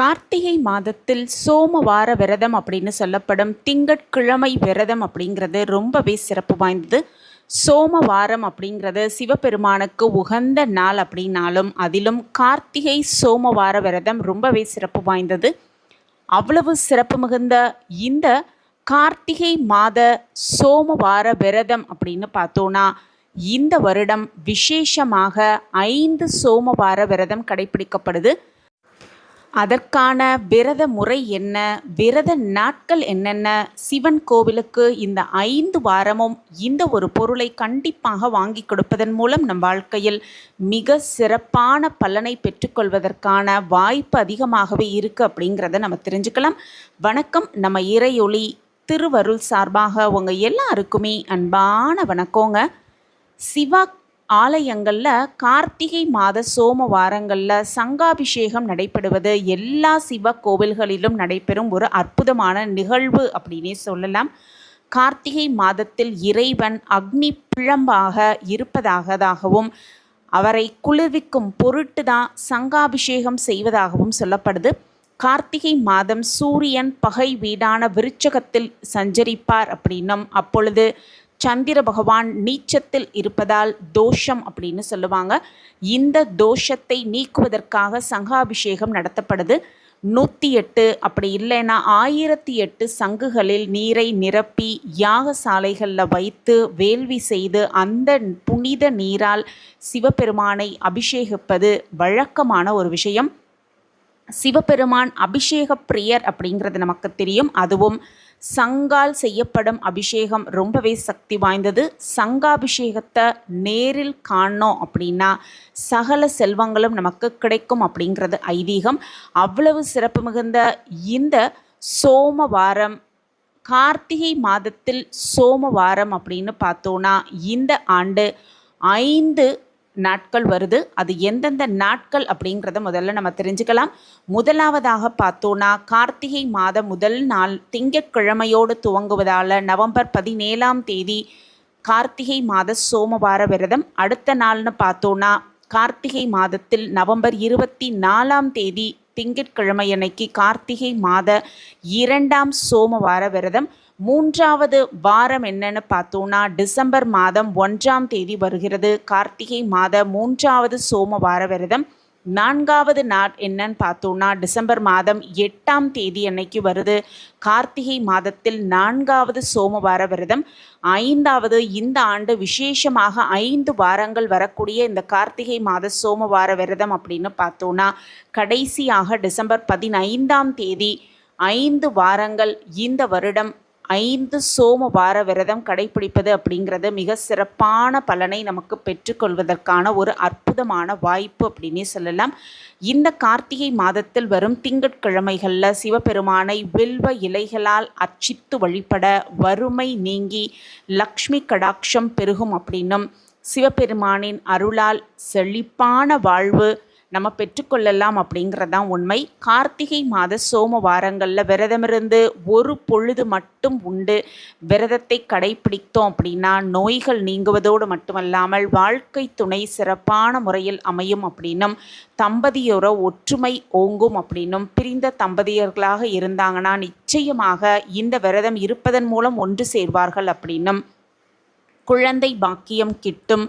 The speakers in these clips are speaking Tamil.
கார்த்திகை மாதத்தில் சோமவார விரதம் அப்படின்னு சொல்லப்படும் திங்கட்கிழமை விரதம் அப்படிங்கிறது ரொம்பவே சிறப்பு வாய்ந்தது. சோமவாரம் அப்படிங்கிறது சிவபெருமானுக்கு உகந்த நாள் அப்படின்னாலும் அதிலும் கார்த்திகை சோமவார விரதம் ரொம்பவே சிறப்பு வாய்ந்தது. அவ்வளவு சிறப்பு மிகுந்த இந்த கார்த்திகை மாத சோமவார விரதம் அப்படின்னு பார்த்தோன்னா இந்த வருடம் விசேஷமாக ஐந்து சோமவார விரதம் கடைபிடிக்கப்படுது. அதற்கான விரத முறை என்ன? விரத நாட்கள் என்னென்ன? சிவன் கோவிலுக்கு இந்த ஐந்து வாரமும் இந்த ஒரு பொருளை கண்டிப்பாக வாங்கி கொடுப்பதன் மூலம் நம் வாழ்க்கையில் மிக சிறப்பான பலனை பெற்றுக்கொள்வதற்கான வாய்ப்பு அதிகமாகவே இருக்குது அப்படிங்கிறத நம்ம தெரிஞ்சுக்கலாம். வணக்கம். நம்ம இறையொளி திருவருள் சார்பாக உங்கள் எல்லாருக்குமே அன்பான வணக்கங்க. சிவா ஆலயங்களில் கார்த்திகை மாத சோமவாரங்களில் சங்காபிஷேகம் நடைபெறுவது எல்லா சிவ கோவில்களிலும் நடைபெறும் ஒரு அற்புதமான நிகழ்வு அப்படின்னே சொல்லலாம். கார்த்திகை மாதத்தில் இறைவன் அக்னி பிழம்பாக இருப்பதாகதாகவும் அவரை குளிர்விக்கும் பொருட்டு தான் சங்காபிஷேகம் செய்வதாகவும் சொல்லப்படுது. கார்த்திகை மாதம் சூரியன் பகை வீடான விருச்சகத்தில் சஞ்சரிப்பார் அப்படின்னும் அப்பொழுது சந்திர பகவான் நீச்சத்தில் இருப்பதால் தோஷம் அப்படின்னு சொல்லுவாங்க. இந்த தோஷத்தை நீக்குவதற்காக சங்காபிஷேகம் நடத்தப்படுது. நூற்றி எட்டு அப்படி இல்லைன்னா ஆயிரத்தி எட்டு சங்குகளில் நீரை நிரப்பி யாகசாலைகளில் வைத்து வேள்வி செய்து அந்த புனித நீரால் சிவபெருமானை அபிஷேகிப்பது வழக்கமான ஒரு விஷயம். சிவபெருமான் அபிஷேக பிரியர் அப்படிங்கிறது நமக்கு தெரியும். அதுவும் சங்கால் செய்யப்படும் அபிஷேகம் ரொம்பவே சக்தி வாய்ந்தது. சங்காபிஷேகத்தை நேரில் காணோம் அப்படின்னா சகல செல்வங்களும் நமக்கு கிடைக்கும் அப்படிங்கிறது ஐதீகம். அவ்வளவு சிறப்பு மிகுந்த இந்த சோமவாரம் கார்த்திகை மாதத்தில் சோமவாரம் அப்படின்னு பார்த்தோன்னா இந்த ஆண்டு ஐந்து நாட்கள் வருது. அது எந்தெந்த நாட்கள் அப்படிங்கிறத முதல்ல நம்ம தெரிஞ்சுக்கலாம். முதலாவதாக பார்த்தோன்னா கார்த்திகை மாதம் முதல் நாள் திங்கட்கிழமையோடு துவங்குவதால் நவம்பர் பதினேழாம் தேதி கார்த்திகை மாத சோமவார விரதம். அடுத்த நாள்னு பார்த்தோன்னா கார்த்திகை மாதத்தில் நவம்பர் இருபத்தி நாலாம் தேதி திங்கட்கிழமை அன்னைக்கு கார்த்திகை மாத இரண்டாம் சோமவார விரதம். மூன்றாவது வாரம் என்னன்னு பார்த்தோன்னா டிசம்பர் மாதம் ஒன்றாம் தேதி வருகிறது. கார்த்திகை மாத மூன்றாவது சோமவார விரதம். நான்காவது நாள் என்னன்னு பார்த்தோன்னா டிசம்பர் மாதம் எட்டாம் தேதி அன்னைக்கு வருது. கார்த்திகை மாதத்தில் நான்காவது சோமவார விரதம். ஐந்தாவது இந்த ஆண்டு விசேஷமாக ஐந்து வாரங்கள் வரக்கூடிய இந்த கார்த்திகை மாத சோமவார விரதம் அப்படின்னு பார்த்தோன்னா கடைசியாக டிசம்பர் பதினைந்தாம் தேதி ஐந்து வாரங்கள் இந்த வருடம் ஐந்து சோம வார விரதம் கடைபிடிப்பது அப்படிங்கிறது மிக சிறப்பான பலனை நமக்கு பெற்றுக்கொள்வதற்கான ஒரு அற்புதமான வாய்ப்பு அப்படின்னே சொல்லலாம். இந்த கார்த்திகை மாதத்தில் வரும் திங்கட்கிழமைகளில் சிவபெருமானை வில்வ இலைகளால் அர்ச்சித்து வழிபட வறுமை நீங்கி லக்ஷ்மி கடாட்சம் பெருகும் அப்படின்னும் சிவபெருமானின் அருளால் செழிப்பான வாழ்வு நம்ம பெற்றுக்கொள்ளலாம் அப்படிங்கிறது தான் உண்மை. கார்த்திகை மாத சோம வாரங்களில் விரதமிருந்து ஒரு பொழுது மட்டும் உண்டு. விரதத்தை கடைபிடித்தோம் அப்படின்னா நோய்கள் நீங்குவதோடு மட்டுமல்லாமல் வாழ்க்கை துணை சிறப்பான முறையில் அமையும் அப்படின்னும் தம்பதியோர ஒற்றுமை ஓங்கும் அப்படின்னும் பிரிந்த தம்பதியர்களாக இருந்தாங்கன்னா நிச்சயமாக இந்த விரதம் இருப்பதன் மூலம் ஒன்று சேர்வார்கள் அப்படின்னும் குழந்தை பாக்கியம் கிட்டும்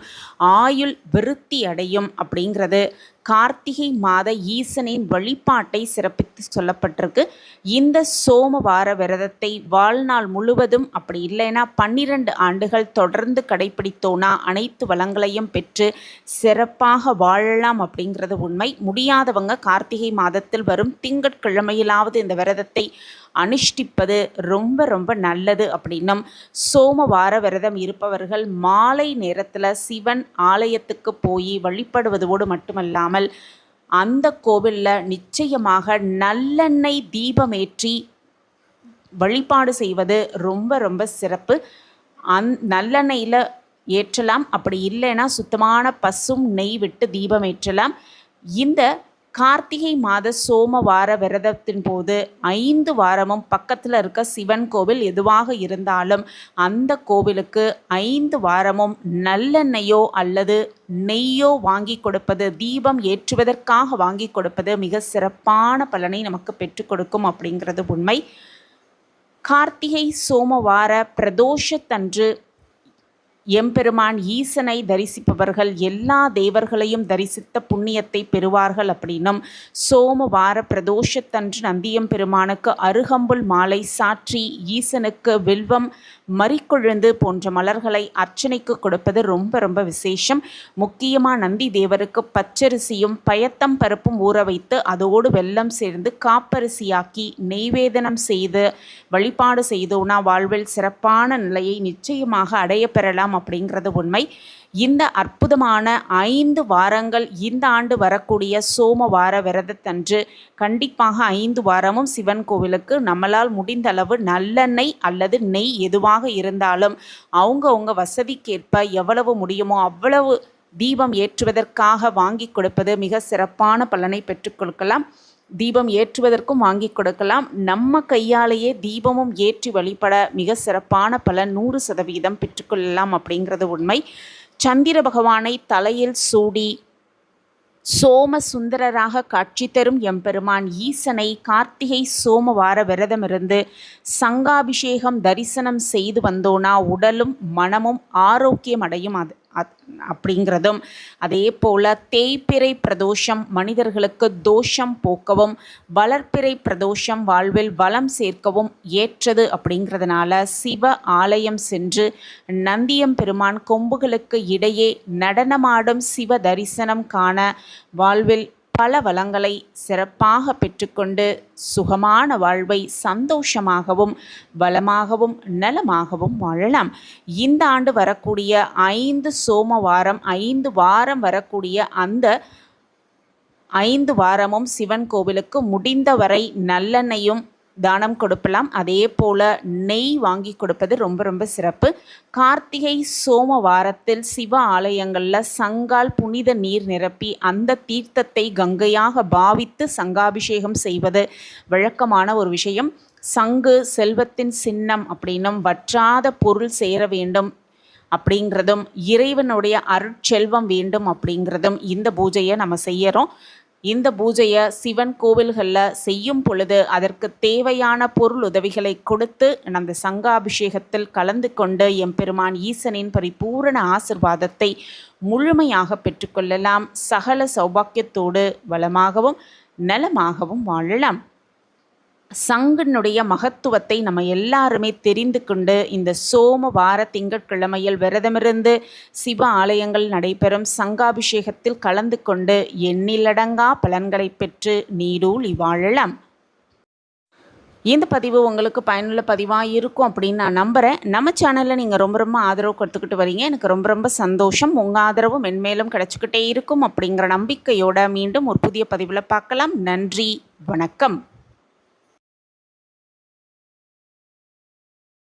ஆயுள் விருத்தி அடையும் அப்படிங்கிறது கார்த்திகை மாத ஈசனின் வழிபாட்டை சிறப்பித்து சொல்லப்பட்டிருக்கு. இந்த சோமவார விரதத்தை வாழ்நாள் முழுவதும் அப்படி இல்லைன்னா பன்னிரண்டு ஆண்டுகள் தொடர்ந்து கடைபிடித்தோனா அனைத்து வளங்களையும் பெற்று சிறப்பாக வாழலாம் அப்படிங்கிறது உண்மை. முடியாதவங்க கார்த்திகை மாதத்தில் வரும் திங்கட்கிழமையிலாவது இந்த விரதத்தை அனுஷ்டிப்பது ரொம்ப ரொம்ப நல்லது அப்படின்னும் சோமவார விரதம் இருப்பவர்கள் மாலை நேரத்தில் சிவன் ஆலயத்துக்கு போய் வழிபடுவதோடு மட்டுமல்லாமல் அந்த கோவிலில் நிச்சயமாக நல்லெண்ணெய் தீபமேற்றி வழிபாடு செய்வது ரொம்ப ரொம்ப சிறப்பு. அந் நல்லெண்ணெயில் ஏற்றலாம். அப்படி இல்லைன்னா சுத்தமான பசும் நெய் விட்டு தீபம் ஏற்றலாம். இந்த கார்த்திகை மாத சோமவார விரதத்தின் போது ஐந்து வாரமும் பக்கத்தில் இருக்க சிவன் கோவில் எதுவாக இருந்தாலும் அந்த கோவிலுக்கு ஐந்து வாரமும் நல்லெண்ணெயோ அல்லது நெய்யோ வாங்கி கொடுப்பது தீபம் ஏற்றுவதற்காக வாங்கி கொடுப்பது மிக சிறப்பான பலனை நமக்கு பெற்றுக் கொடுக்கும் அப்படிங்கிறது உண்மை. கார்த்திகை சோமவார பிரதோஷத்தன்று எம்பெருமான் ஈசனை தரிசிப்பவர்கள் எல்லா தேவர்களையும் தரிசித்த புண்ணியத்தை பெறுவார்கள் அப்படின்னும் சோமவார பிரதோஷத்தன்று நந்தியம் பெருமானுக்கு அருகம்புல் மாலை சாற்றி ஈசனுக்கு வில்வம் மறிக்கொழுந்து போன்ற மலர்களை அர்ச்சனைக்கு கொடுப்பது ரொம்ப ரொம்ப விசேஷம். முக்கியமாக நந்தி தேவருக்கு பச்சரிசியும் பயத்தம் பருப்பும் ஊற வைத்து அதோடு வெல்லம் சேர்ந்து காப்பரிசியாக்கி நெய்வேதனம் செய்து வழிபாடு செய்தோனா வாழ்வில் சிறப்பான நிலையை நிச்சயமாக அடைய பெறலாம் அப்படிங்கிறது உண்மை. இந்த அற்புதமான ஐந்து வாரங்கள் இந்த ஆண்டு வரக்கூடிய சோம வார விரதத்தன்று கண்டிப்பாக ஐந்து வாரமும் சிவன் கோவிலுக்கு நம்மளால் முடிந்த அளவு நல்லெண்ணெய் அல்லது நெய் எதுவாக இருந்தாலும் அவங்கவுங்க வசதிக்கேற்ப எவ்வளவு முடியுமோ அவ்வளவு தீபம் ஏற்றுவதற்காக வாங்கி கொடுப்பது மிக சிறப்பான பலனை பெற்றுக்கொடுக்கலாம் தீபம் ஏற்றுவதற்கும் வாங்கி கொடுக்கலாம். நம்ம கையாலேயே தீபமும் ஏற்றி வழிபட மிக சிறப்பான பலன் நூறு சதவீதம் பெற்றுக்கொள்ளலாம் அப்படிங்கிறது உண்மை. சந்திர பகவானை தலையில் சூடி சோம சுந்தரராக காட்சி தரும் எம்பெருமான் ஈசனை கார்த்திகை சோமவார விரதமிருந்து சங்காபிஷேகம் தரிசனம் செய்து வந்தோனா உடலும் மனமும் ஆரோக்கியம் அடையும் அது. அப்படிங்கிறதும் அதே போல் தேய்பிறை பிரதோஷம் மனிதர்களுக்கு தோஷம் போக்கவும் வளர்ப்பிறை பிரதோஷம் வாழ்வில் வளம் சேர்க்கவும் ஏற்றது அப்படிங்கிறதுனால சிவ ஆலயம் சென்று நந்தியம் பெருமான் கொம்புகளுக்கு இடையே நடனமாடும் சிவ தரிசனம் காண வாழ்வில் பல வளங்களை சிறப்பாக பெற்றுக்கொண்டு சுகமான வாழ்வை சந்தோஷமாகவும் வளமாகவும் நலமாகவும் வாழலாம். இந்த ஆண்டு வரக்கூடிய ஐந்து சோமவாரம் ஐந்து வாரம் வரக்கூடிய அந்த ஐந்து வாரமும் சிவன் கோவிலுக்கு முடிந்தவரை நல்லெண்ணையும் தானம் கொடுக்கலாம் அதே போல் நெய் வாங்கி கொடுப்பது ரொம்ப ரொம்ப சிறப்பு. கார்த்திகை சோமவாரத்தில் சிவ ஆலயங்களில் சங்கால் புனித நீர் நிரப்பி அந்த தீர்த்தத்தை கங்கையாக பாவித்து சங்காபிஷேகம் செய்வது வழக்கமான ஒரு விஷயம். சங்கு செல்வத்தின் சின்னம் அப்படின்னும் வற்றாத பொருள் சேர வேண்டும் அப்படிங்கிறதும் இறைவனுடைய அருட்செல்வம் வேண்டும் அப்படிங்கிறதும் இந்த பூஜையை நம்ம செய்கிறோம் இந்த பூஜையை சிவன் கோவில்களில் செய்யும் பொழுது அதற்கு தேவையான பொருள் உதவிகளை கொடுத்து அந்த சங்காபிஷேகத்தில் கலந்து கொண்டு எம்பெருமான் ஈசனின் பரிபூரண ஆசிர்வாதத்தை முழுமையாக பெற்றுக்கொள்ளலாம். சகல சௌபாக்கியத்தோடு வளமாகவும் நலமாகவும் வாழலாம். சங்கனுடைய மகத்துவத்தை நம்ம எல்லாருமே தெரிந்து கொண்டு இந்த சோம வார திங்கட்கிழமையில் விரதமிருந்து சிவ ஆலயங்கள் நடைபெறும் சங்காபிஷேகத்தில் கலந்து கொண்டு எண்ணிலடங்கா பலன்களை பெற்று நீடூழி வாழலாம். இந்த பதிவு உங்களுக்கு பயனுள்ள பதிவாக இருக்கும் அப்படின்னு நான் நம்புகிறேன் நம்ம சேனலில் நீங்கள் ரொம்ப ரொம்ப ஆதரவு கொடுத்துக்கிட்டு வரீங்க. எனக்கு ரொம்ப ரொம்ப சந்தோஷம். உங்கள் ஆதரவு மென்மேலும் கிடச்சிக்கிட்டே இருக்கும் அப்படிங்கிற நம்பிக்கையோடு மீண்டும் ஒரு புதிய பதிவில் பார்க்கலாம். நன்றி. வணக்கம்.